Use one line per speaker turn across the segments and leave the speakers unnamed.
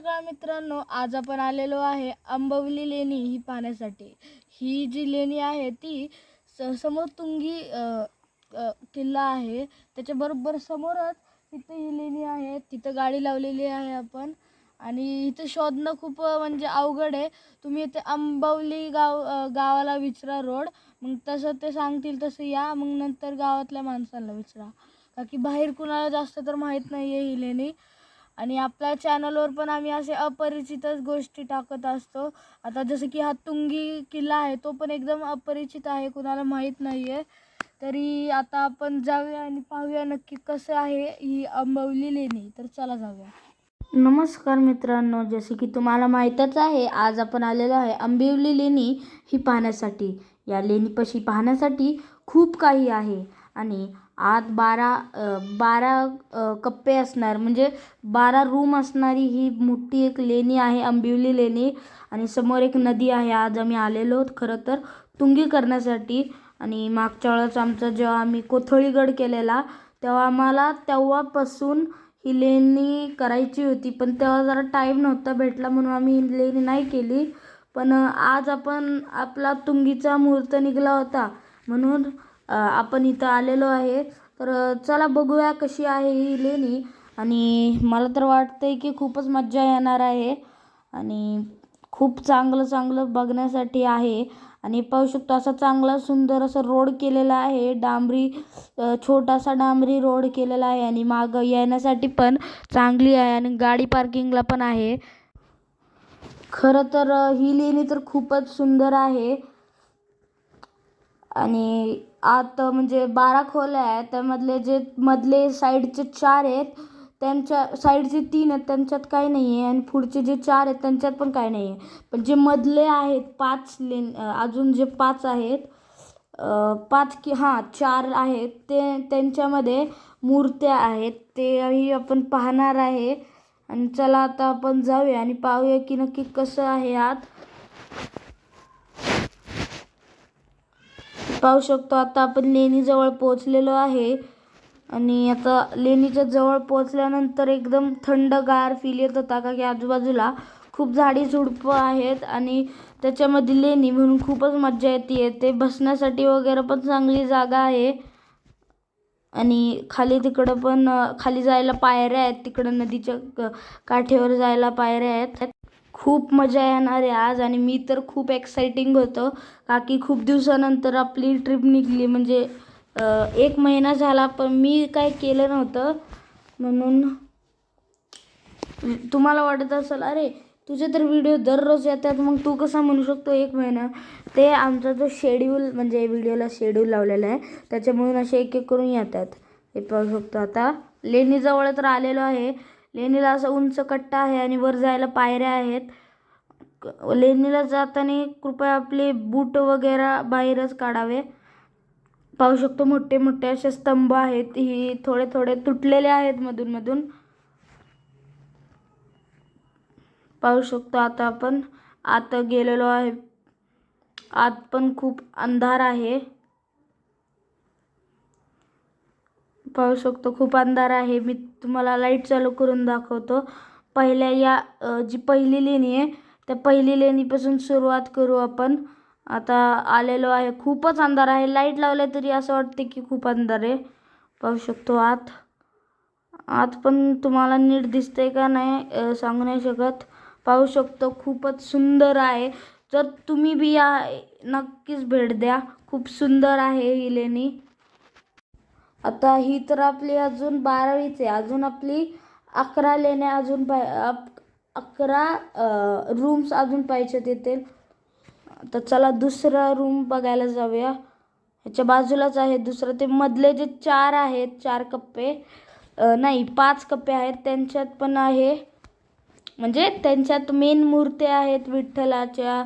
सकाळ मित्रांनो आज आपण आलेलो आहे आंबवली लेणी ही पाहण्यासाठी. ही जी लेणी आहे ती स समोर तुंगी किल्ला आहे. त्याच्याबरोबर समोरच तिथं ही लेणी आहे. तिथं गाडी लावलेली आहे आपण. आणि इथं शोधणं खूप म्हणजे अवघड आहे. तुम्ही इथे आंबवली गाव गावाला विचरा रोड. मग तसं ते सांगतील तसं या. मग नंतर गावातल्या माणसांना विचारा. का की बाहेर कुणाला जास्त तर माहीत नाही आहे ही लेणी. आणि आपल्या चॅनलवर पण आम्ही असे अपरिचितच गोष्टी टाकत असतो. आता जसं की हा तुंगी किल्ला आहे तो पण एकदम अपरिचित आहे कुणाला माहीत नाही आहे तरी आता आपण जाऊया आणि पाहूया नक्की कसं आहे ही आंबवली लेणी. तर चला जाऊया. नमस्कार मित्रांनो जसे की तुम्हाला माहीतच आहे आज आपण आलेलो आहे आंबिवली लेणी ही पाहण्यासाठी. या लेणीपाशी पाहण्यासाठी खूप काही आहे. आणि आत बारा बारा कप्पे असणार. म्हणजे बारा रूम असणारी ही मोठी एक लेणी आहे आंबिवली लेणी. आणि समोर एक नदी आहे. आज आम्ही आलेलो आहोत खरं तर तुंगी करण्यासाठी. आणि मागच्या वेळेस आमचा जेव्हा आम्ही कोथळीगड केलेला तेव्हा आम्हाला तेव्हापासून ही लेणी करायची होती. पण तेव्हा जरा टाईम नव्हता भेटला म्हणून आम्ही ही लेणी नाही केली. पण आज आपण आपला तुंगीचा मुहूर्त निघाला होता. म्हणून आपण इथं आलेलो आहे. तर चला बघूया कशी आहे ही लेणी. आणि मला तर वाटतंय की खूपच मज्जा येणार आहे. आणि खूप चांगलं चांगलं बघण्यासाठी आहे. आणि पाहू शकतो असा चांगला सुंदर असा रोड केलेला आहे. डांबरी छोटासा डांबरी रोड केलेला आहे. आणि मागं येण्यासाठी पण चांगली आहे आणि गाडी पार्किंगला पण आहे. खरं तर ही लेणी तर खूपच सुंदर आहे. आणि आत म्हणजे बारा खोल्या आहेत. त्यामधले जे मधले साईडचे चार आहेत त्यांच्या साईडचे तीन आहेत त्यांच्यात काही नाही आहे आणि पुढचे जे चार आहेत त्यांच्यात पण काही नाही आहे पण जे मधले आहेत पाच लेन अजून जे पाच आहेत पाच की हां चार आहेत ते त्यांच्यामध्ये मूर्त्या आहेत. तेही आपण पाहणार आहे. आणि चला आता आपण जाऊया आणि पाहूया की नक्की कसं आहे आत. पाहू शकतो. आता आपण लेणीजवळ पोहोचलेलो आहे. आणि आता लेणीच्या जवळ पोहोचल्यानंतर एकदम थंडगार फील येत होता का की आजूबाजूला खूप झाडी झुडपं आहेत आणि त्याच्यामध्ये लेणी म्हणून खूपच मज्जा येते. ते बसण्यासाठी वगैरे पण चांगली जागा आहे. आणि खाली तिकडं पण खाली जायला पायऱ्या आहेत. तिकडं नदीच्या काठेवर जायला पायऱ्या आहेत. खूप मजा येणार आहे आज आणि मी तर खूप एक्साइटिंग होतो. का की खूप दिवसानंतर आपली ट्रिप निघली. म्हणजे एक महिना झाला पण मी काय केलं नव्हतं. म्हणून तुम्हाला वाटत असेल अरे तुझे तर व्हिडिओ दररोज येतात मग तू कसा म्हणू शकतो एक महिना? ते आमचा जो शेड्यूल म्हणजे व्हिडिओला शेड्यूल लावलेला आहे त्याच्यामुळे असे एक एक करून येतात. हे पाहू शकतो आता. लेणीजवळ तर आलेलो आहे लेणीला असं उंच कट्टा आहे आणि वर जायला पायऱ्या आहेत. क- लेणीला जाताना कृपया आपले बूट वगैरे बाहेरच काढावे. पाहू शकतो मोठे मोठे असे स्तंभ आहेत. ही थोडे थोडे तुटलेले आहेत मधून मधून. पाहू शकतो आता आपण. आत गेलेलो आहे. आत पण खूप अंधार आहे. पाहू शकतो. खूप अंधार आहे. मी तुम्हाला लाइट चालू करून दाखवतो. पहिल्या या जी पहिली लेणी आहे त्या पहिली लेणीपासून सुरुवात करू आपण. आता आलेलो आहे. खूपच अंधार आहे. लाइट लावले तरी असं वाटते की खूप अंधार आहे. पाहू शकतो आत. आत पण तुम्हाला नीट दिसतंय का नाही सांगू नाही शकत. पाहू शकतो खूपच सुंदर आहे. जर तुम्ही बी या नक्कीच भेट द्या. खूप सुंदर आहे ही लेणी. आता ही तर आपली अजून बारावीच आहे. अजून आपली अकरा लेण्या अजून पाय अकरा रूम्स अजून पाहिजेत येतील. तर चला दुसरा रूम बघायला जाऊया. ह्याच्या बाजूलाच आहे दुसरं. ते मधले जे चार आहेत चार कप्पे नाही पाच कप्पे आहेत. त्यांच्यात पण आहे. म्हणजे त्यांच्यात मेन मूर्त्या आहेत विठ्ठलाच्या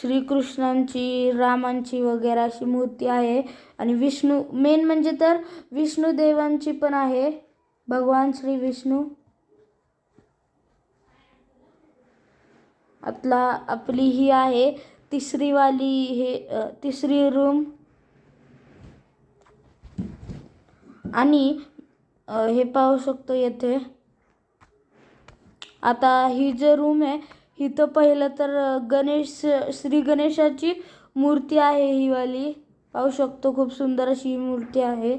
श्रीकृष्णांची रामांची वगैरे अशी मूर्ती आहे. आणि विष्णू मेन म्हणजे तर विष्णुदेवांची पण आहे. भगवान श्री विष्णू. आतला आपली ही आहे तिसरीवाली हे तिसरी रूम आणि हे पाहू शकतो येथे.
आता ही जे रूम आहे इथं पहिलं तर गणेश श्री गणेशाची मूर्ती आहे ही वाली. पाहू शकतो खूप सुंदर अशी ही मूर्ती आहे.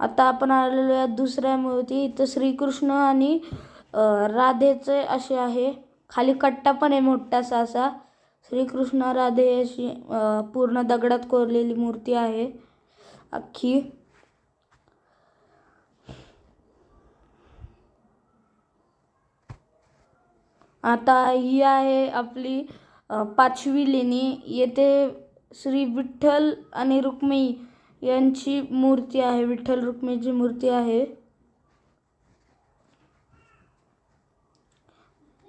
आता आपण आलेलो या दुसऱ्या मूर्ती. इथं श्रीकृष्ण आणि राधेचे असे आहे. खाली कट्टा पण आहे मोठासा असा. श्रीकृष्ण राधे अशी पूर्ण दगडात कोरलेली मूर्ती आहे. अख्खी. आता ही आहे आपली पाचवी लेणी येथे श्री विठ्ठल आणि रुक्मिणी यांची मूर्ती आहे. विठ्ठल रुक्मिणीची मूर्ती आहे.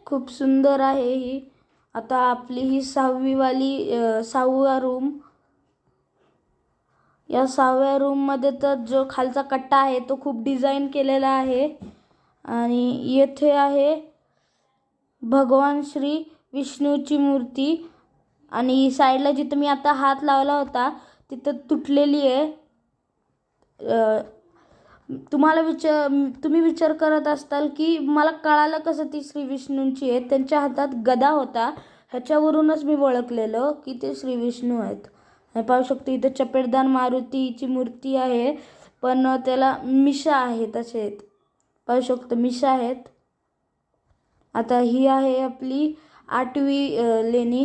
खूप सुंदर आहे ही. आता आपली ही सहावीवाली सहावा रूम. या सहाव्या रूममध्ये तर जो खालचा कट्टा आहे तो खूप डिझाईन केलेला आहे. आणि येथे आहे भगवान श्री विष्णूची मूर्ती आणि साईडला जिथं मी आता हात लावला होता तिथं तुटलेली आहे. तुम्हाला विचार तुम्ही विचार करत असताल की मला कळालं कसं ती श्री विष्णूंची आहे. त्यांच्या हातात गदा होता. ह्याच्यावरूनच मी ओळखलेलं की ते श्री विष्णू आहेत. पाहू शकतो इथं चपेटदान मारुतीची मूर्ती आहे पण त्याला मिशा आहेत असे आहेत. पाहू शकतो मिशा आहेत. आता ही आहे आपली आठवी लेणी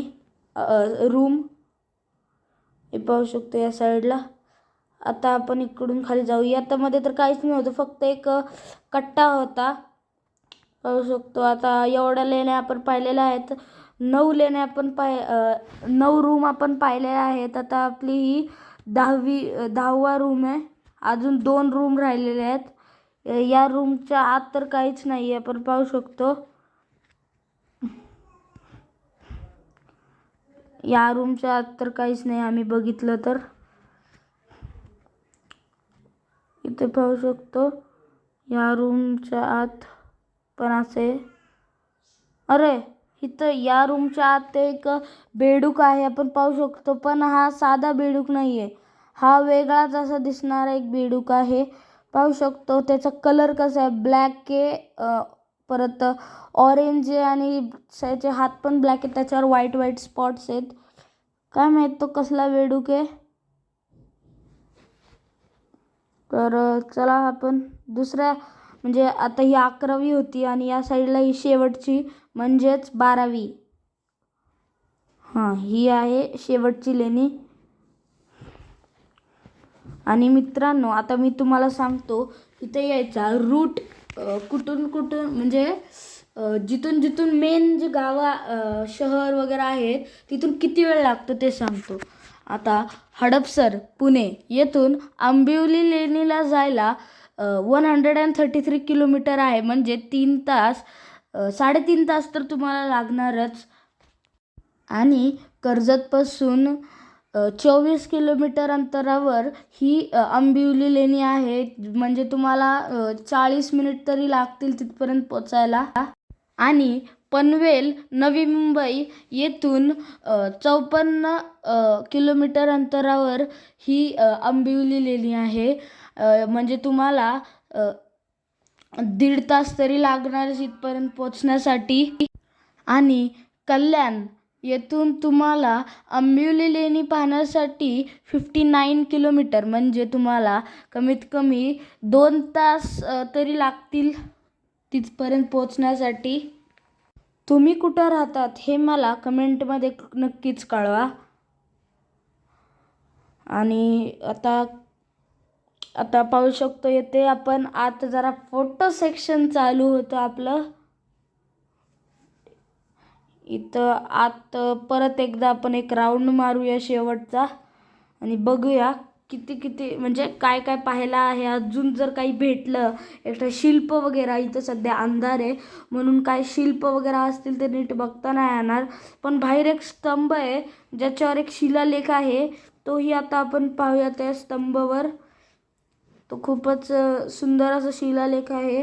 रूम. हे पाहू शकतो या साईडला आता आपण इकडून खाली जाऊ यातामध्ये तर काहीच नव्हतं फक्त एक कट्टा होता. पाहू शकतो आता एवढ्या लेण्या आपण पाहिलेल्या आहेत. नऊ लेण्या आपण पाय नऊ रूम आपण पाहिलेल्या आहेत. आता आपली ही दहावी दहावा रूम आहे. अजून दोन रूम राहिलेले आहेत. या रूमच्या आत तर काहीच नाही आहे आपण पाहू शकतो. या रूमच्या आत तर काहीच नाही. आम्ही बघितलं तर. इथे पाहू शकतो. या रूमच्या आत पण असे. अरे इथं या रूमच्या आत एक बेडूक आहे. आपण पाहू शकतो पण हा साधा बेडूक नाही आहे हा वेगळाच असा दिसणारा एक बेडूक आहे. पाहू शकतो त्याचा कलर कसा आहे. ब्लॅक आहे परत ऑरेंज आहे आणि त्याचे हात पण ब्लॅक आहेत त्याच्यावर व्हाईट व्हाईट स्पॉट्स आहेत. काय माहीत तो कसला वेडूक आहे? तर चला आपण दुसऱ्या म्हणजे आता ही अकरावी होती आणि या साईडला ही शेवटची म्हणजेच बारावी. हां ही आहे शेवटची लेणी. आणि मित्रांनो आता मी तुम्हाला सांगतो इथे यायचा रूट कुठून कुठून म्हणजे जिथून जिथून मेन जे गावा शहर वगैरे आहेत तिथून किती वेळ लागतो ते सांगतो. आता हडपसर पुणे येथून आंबिवली लेणीला जायला one hundred and thirty three kilometre आहे. म्हणजे तीन तास साडेतीन तास तर तुम्हाला लागणारच. आणि कर्जतपासून चोवीस किलोमीटर अंतरावर ही आंबिवली लेणी आहे. म्हणजे तुम्हाला चाळीस मिनिट तरी लागतील तिथपर्यंत पोचायला. आणि पनवेल नवी मुंबई येथून चौपन्न किलोमीटर अंतरावर ही आंबिवली लेणी आहे. म्हणजे तुम्हाला दीड तास तरी लागणार इथपर्यंत पोचण्यासाठी. आणि कल्याण येथून तुम्हाला आंबिवली लेणी पाहण्यासाठी फिफ्टी नाईन किलोमीटर म्हणजे तुम्हाला कमीत कमी दोन तास तरी लागतील तिथपर्यंत पोचण्यासाठी तुम्ही कुठं राहतात हे मला कमेंटमध्ये नक्कीच कळवा. आणि आता आता पाहू शकतो येथे आपण आता जरा फोटो सेक्शन चालू होतं आपलं. इथं आत परत एकदा आपण एक राऊंड मारूया शेवटचा. आणि बघूया किती किती म्हणजे काय काय पाहायला आहे. अजून जर काही भेटलं एक्स्ट्रा शिल्प वगैरे इथं सध्या अंधार आहे. म्हणून काय शिल्प वगैरे असतील ते नीट बघता नाही येणार. पण बाहेर एक स्तंभ आहे ज्याच्यावर एक शिलालेख आहे. तोही आता आपण पाहूया त्या स्तंभावर. तो खूपच सुंदर असा शिलालेख आहे.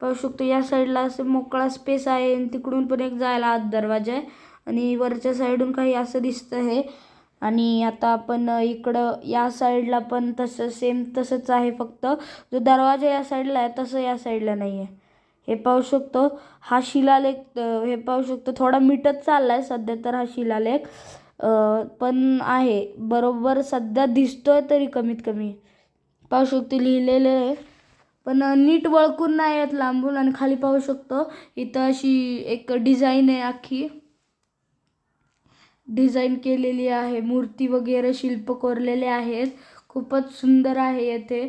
पाहू शकतो या साईडला असं मोकळा स्पेस आहे आणि तिकडून पण एक जायला आत दरवाजा आहे. आणि वरच्या साईडून काही असं दिसतं आहे. आणि आता आपण इकडं या साईडला पण तसं सेम तसंच आहे फक्त. जो दरवाजा या साईडला आहे तसं या साईडला नाही आहे हे पाहू शकतो हा शिलालेख हे पाहू शकतो थोडा मिटत चालला आहे सध्या तर हा शिलालेख. पण आहे बरोबर सध्या दिसतोय तरी कमीत कमी. पाहू शकतो लिहिलेलं आहे. पण नीट वळकून नाही येत लांबून आणि खाली पाहू शकतो. इथं अशी एक डिझाईन आहे अख्खी डिझाईन केलेली आहे. मूर्ती वगैरे शिल्प कोरलेले आहेत. खूपच सुंदर आहे येथे.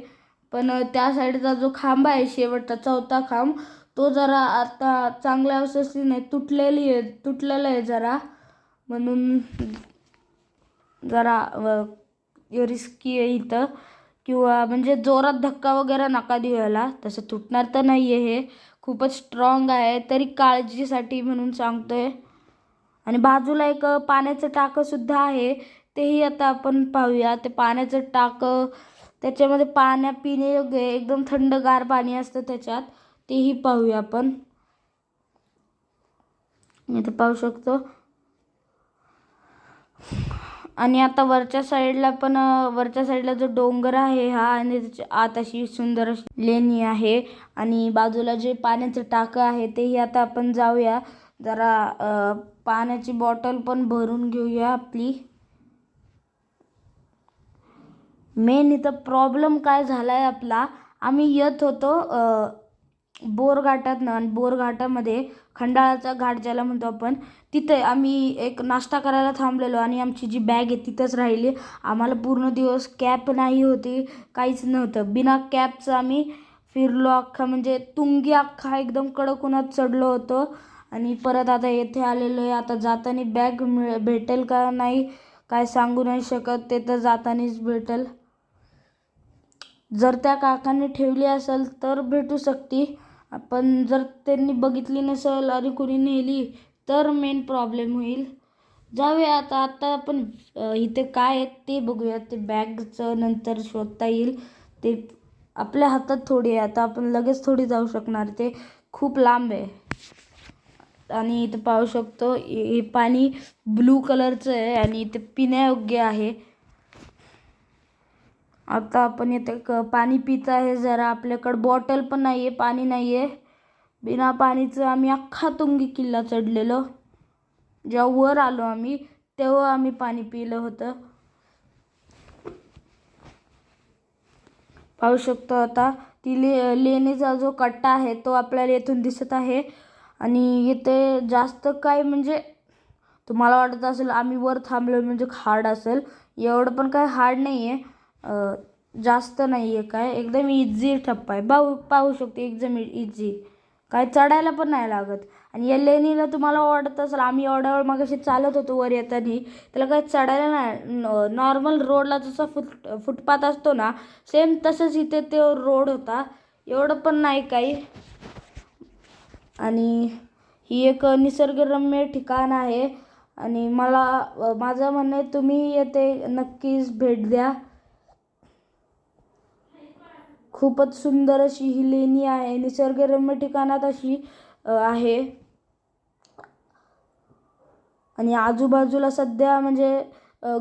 पण त्या साईडचा जो खांब आहे शेवटचा चौथा खांब तो जरा आता चांगल्या अवस्थेत नाही तुटलेली आहे तुटलेला आहे जरा. म्हणून जरा रिस्की आहे इथं. किंवा म्हणजे जोरात धक्का वगैरे नका देऊ याला. तसं तुटणार तर नाही आहे हे. खूपच स्ट्रॉंग आहे. तरी काळजीसाठी म्हणून सांगतोय. आणि बाजूला एक पाण्याचं टाकंसुद्धा आहे. तेही आता आपण पाहूया. ते पाण्याचं टाकं त्याच्यामध्ये पाण्या पिण्यायोग्य एकदम थंडगार पाणी असतं त्याच्यात. तेही पाहूया आपण. मी तर पाहू शकतो. आणि आता वरच्या साईडला पण वरच्या साईडला जो डोंगर आहे हा आणि त्याच्या आत अशी सुंदर अशी लेणी आहे. आणि बाजूला जे पाण्याचं टाकं आहे तेही आता आपण जाऊया. जरा पाण्याची बॉटल पण भरून घेऊया आपली. मेन इथं प्रॉब्लेम काय झाला आहे आपला आम्ही येत होतो बोरघाटातनं आणि बोरघाटामध्ये खंडाळाचा घाट ज्याला म्हणतो आपण तिथे आम्ही एक नाश्ता करायला थांबलेलो आणि आमची जी बॅग आहे तिथंच राहिली. आम्हाला पूर्ण दिवस कॅप नाही होती काहीच नव्हतं. बिना कॅपचं आम्ही फिरलो अख्खा म्हणजे तुंगी अख्खा एकदम कडक उन्हात चढलो होतो. आणि परत आता येथे आलेलो आहे. आता जाताना बॅग मिळ भेटेल का नाही काय सांगू नाही शकत. ते तर जातानीच भेटेल. जर त्या काकाने ठेवली असेल तर भेटू शकते. पण जर त्यांनी बघितली नसेल आणि कुणी नेली तर मेन प्रॉब्लेम होईल. जाऊया आता आता आपण इथे काय आहे ते बघूया. ते बॅगचं नंतर शोधता येईल. ते आपल्या हातात थोडी आहे. आता आपण लगेच थोडी जाऊ शकणार. ते खूप लांब आहे. आणि इथं पाहू शकतो हे पाणी ब्लू कलरचं आहे आणि इथे पिण्यायोग्य आहे. आता आपण इथे क पाणी पित आहे जरा. आपल्याकडं बॉटल पण नाही आहे पाणी नाही आहे बिना पाणीचं आम्ही अख्खा तुंगी किल्ला चढलेलो. जेव्हा वर आलो आम्ही तेव्हा आम्ही पाणी पिलं होतं. पाहू शकतो आता ती ले लेणीचा जो कट्टा आहे तो आपल्याला येथून दिसत आहे. आणि इथे जास्त काय म्हणजे तुम्हाला वाटत असेल आम्ही वर थांबलो म्हणजे हार्ड असेल. एवढं पण काय हार्ड नाही आहे जास्त नाही आहे काय. एकदम इझी टप्पा आहे. पाहू पाहू शकतो एकदम इझी काय चढायला पण नाही लागत. आणि या लेणीला तुम्हाला वाटत असेल आम्ही एवढ्या वेळ मग चालत होतो वर येताना त्याला काय चढायला नाही नॉर्मल रोडला जसा फुट फुटपाथ असतो ना सेम तसंच इथे ते रोड होता. एवढं पण नाही काही. आणि ही एक निसर्गरम्य ठिकाण आहे. आणि मला माझं म्हणणं आहे तुम्ही येथे नक्कीच भेट द्या. खूपच सुंदर अशी ही लेणी आहे. निसर्गरम्य ठिकाणात अशी आहे. आणि आजूबाजूला सध्या म्हणजे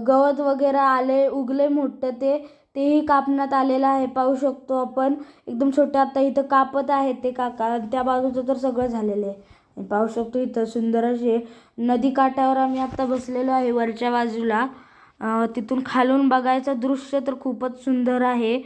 गवत वगैरे आले उगले मोठं ते तेही कापण्यात आलेलं आहे. पाहू शकतो आपण. एकदम छोटे आता इथं कापत आहेत ते काका. त्या बाजूचं तर सगळं झालेलं आहे. पाहू शकतो इथं सुंदर असे नदी काठावर आम्ही आत्ता बसलेलो आहे वरच्या बाजूला. तिथून खालून बघायचं दृश्य तर खूपच सुंदर आहे.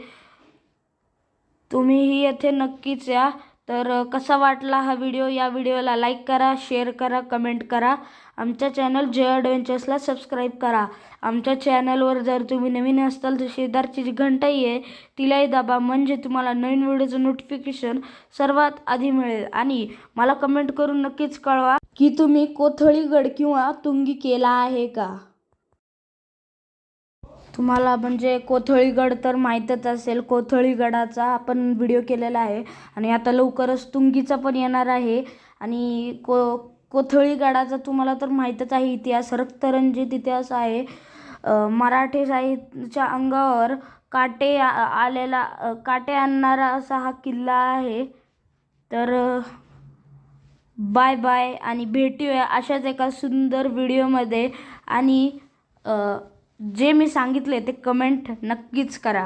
तुम्हीही येथे नक्कीच या. तर कसा वाटला हा व्हिडिओ? या व्हिडिओला लाईक करा शेअर करा कमेंट करा. आमच्या चॅनल जय ॲडव्हेंचर्सला सबस्क्राईब करा. आमच्या चॅनलवर जर तुम्ही नवीन असताल तर शेजारची जी घंटाई आहे तिलाही दाबा. म्हणजे तुम्हाला नवीन व्हिडिओचं नोटिफिकेशन सर्वात आधी मिळेल. आणि मला कमेंट करून नक्कीच कळवा की तुम्ही कोथळीगड किंवा तुंगी केला आहे का? तुम्हाला म्हणजे कोथळीगड तर माहीतच असेल. कोथळीगडाचा आपण व्हिडिओ केलेला आहे. आणि आता लवकरच तुंगीचा पण येणार आहे. आणि को कोथळीगडाचा तुम्हाला तर माहीतच आहे इतिहास. रक्तरंजित इतिहास आहे. मराठी साहित्याच्या अंगावर काटे आलेला काटे आणणारा असा हा किल्ला आहे. तर बाय बाय आणि भेटूया अशाच एका सुंदर व्हिडिओमध्ये आणि जे मी सांगितले ते कमेंट नक्कीच करा.